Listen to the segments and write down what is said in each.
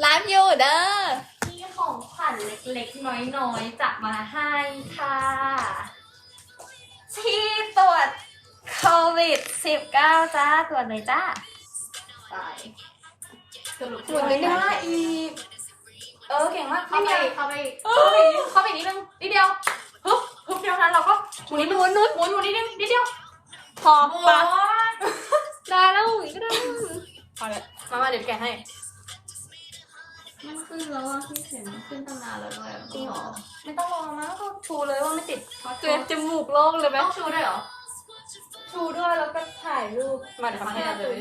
ไลฟ์อยู่เด้อมีของขวัญเล็กๆ น้อยๆจะมาให้ค่ะ ที่ตรวจโควิด 19 จ้า ตรวจเลยจ้าตายสรุปหมุนนิดนึงว่าอีก เออเก่งมากเข้าไม่ไปมีอะไรเข้าไปเข้าไปเข้าไปนิดนึงนิดเดียวฮึบฮึบเดียวนั้นเราก็หมุนนิดนึงหมุนหมุนหมุนหมุนนิดนึงนิดเดียวพอโอ้ปะ ย ได้แล้วอีกก็ได้ พอแล้วมามาเดี๋ยว แกะให้ มันขึ้นแล้วอะพี่เห็นมันขึ้นตั้งนานแล้วด้วยจริงเหรอ ไม่ต้องรอมั้งก็ชูเลยว่าไม่ติดเจ็บจมูกโล่งเลยไหมต้องชูด้วยเหรอ ชูด้วยแล้วก็ถ่ายรูปมาเดี๋ยวทำให้เลย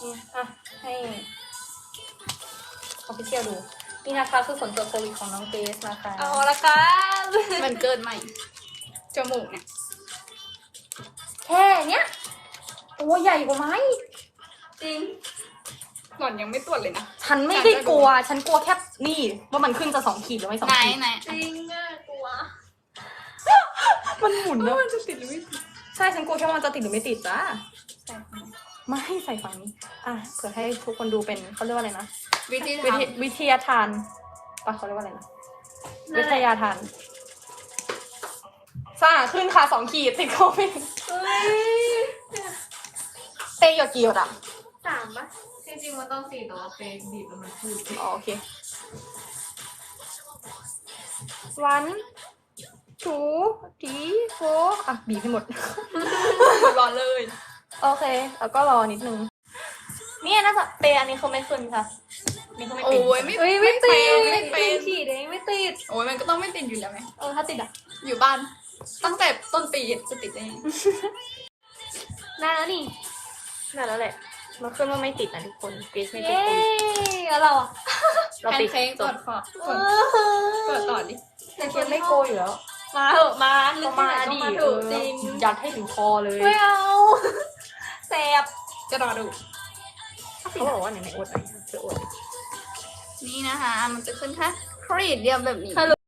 นี่อะให้ออฟฟิเชียลดู นี่นะคะคือผลตรวจโควิดของน้องเกสนะคะเอาละครับมันเกินใหม่ จมูกเนี่ย แค่เนี้ยตัวใหญ่กว่าไม้ จริง หล่อนยังไม่ตรวจเลยนะ ฉันไม่ได้กลัว ฉันกลัวแค่นี่ว่ามันขึ้นจะสองขีดหรือไม่สองไหนขีดไหนจริงน่ากลัวมันหมุนนะมันจะติดหรือไม่ติดใช่ฉันกลัวแค่ว่ามันจะติดหรือไม่ติดจ้าไม่ให้ใส่ฝั่งนี้ อะเผื่อให้ทุกคนดูเป็นเขาเรียกว่าอะไรนะวิธีวิททยวิทยาทานปะเขาเรียกว่าอะไรนะวิทยาทานซ่าขึ้นค่ะสองขีดติดโควิดเตยหยดกี่หยดอะสามปะำจริงๆมันต้องสี่แต่ว่าเป็นบีบแล้วมันขึ้นอ๋อโอเควันทูทีโฟอะ บีบให้หมดรอเลย โอเค แล้วก็รอนิดนึง เนี่ยน่าจะเปย์อันนี้คือไม่ขึ้นค่ะนี่คือไม่โอ้ติดยไม่เฮ้ยไม่ติดไม่เป็นขีดเองไม่ติด โอ้ยมันก็ต้องไม่ติดอยู่แล้วไหมเออถ้าติดอะ อยู่บ้าน ตั้งแต่ต้นปีจะติดได้ยังได้แล้วนี่ได้แล้วแหละ มันขึ้นว่าไม่ติดนะทุกคนเกรซไม่ติดเย้โควิดแล้วเราอะเราแพนติดเค้กจกบดขอดกดกดต่อดิแต่เกรซไม่โกยอยู่แล้วมาเหอะมาลึก็กมาที่ไหนดิก็มาเอถูกอจริงยัดให้ถึงคอเลยไม่เอาแสบจะรอดู เขาบอกว่าไหนไหนอวดหน่อยเธออวดนี่นะคะ มันจะขึ้นแค่ครีดเดียวแบบนี้ฮัลโหล